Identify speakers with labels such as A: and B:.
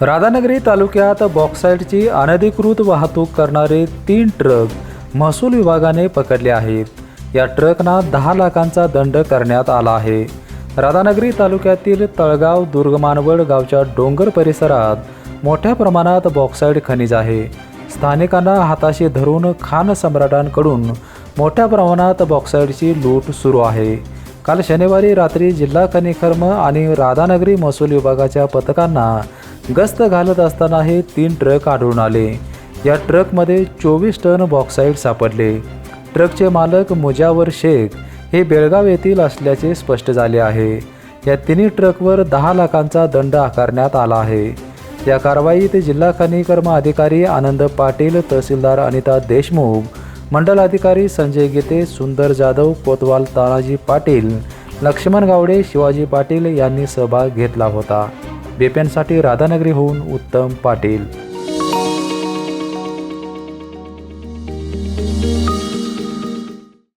A: राधानगरी तालुक्यात बॉक्साईडची अनधिकृत वाहतूक करणारे तीन ट्रक महसूल विभागाने पकडले आहेत. या ट्रकना दहा लाखांचा दंड करण्यात आला आहे. राधानगरी तालुक्यातील तळगाव दुर्गमानवड गावच्या डोंगर परिसरात मोठ्या प्रमाणात बॉक्साईड खनिज आहे. स्थानिकांना हाताशी धरून खान सम्राटांकडून मोठ्या प्रमाणात बॉक्साईडची लूट सुरू आहे. काल शनिवारी रात्री जिल्हा खनिकर्म आणि राधानगरी महसूल विभागाच्या पथकांना गस्त घालत असताना हे तीन ट्रक आढळून आले. या ट्रकमध्ये चोवीस टन बॉक्साईड सापडले. ट्रकचे मालक मुजावर शेख हे बेळगाव येथील असल्याचे स्पष्ट झाले आहे. या तिन्ही ट्रकवर दहा लाखांचा दंड आकारण्यात आला आहे. या कारवाईत जिल्हा खनिकर्म अधिकारी आनंद पाटील तहसीलदार अनिता देशमुख मंडल अधिकारी संजय गीते सुंदर जाधव कोतवाल तानाजी पाटील लक्ष्मण गावडे शिवाजी पाटील यांनी सहभाग घेतला होता. बेप्यांसाठी राधानगरी होऊन उत्तम पाटील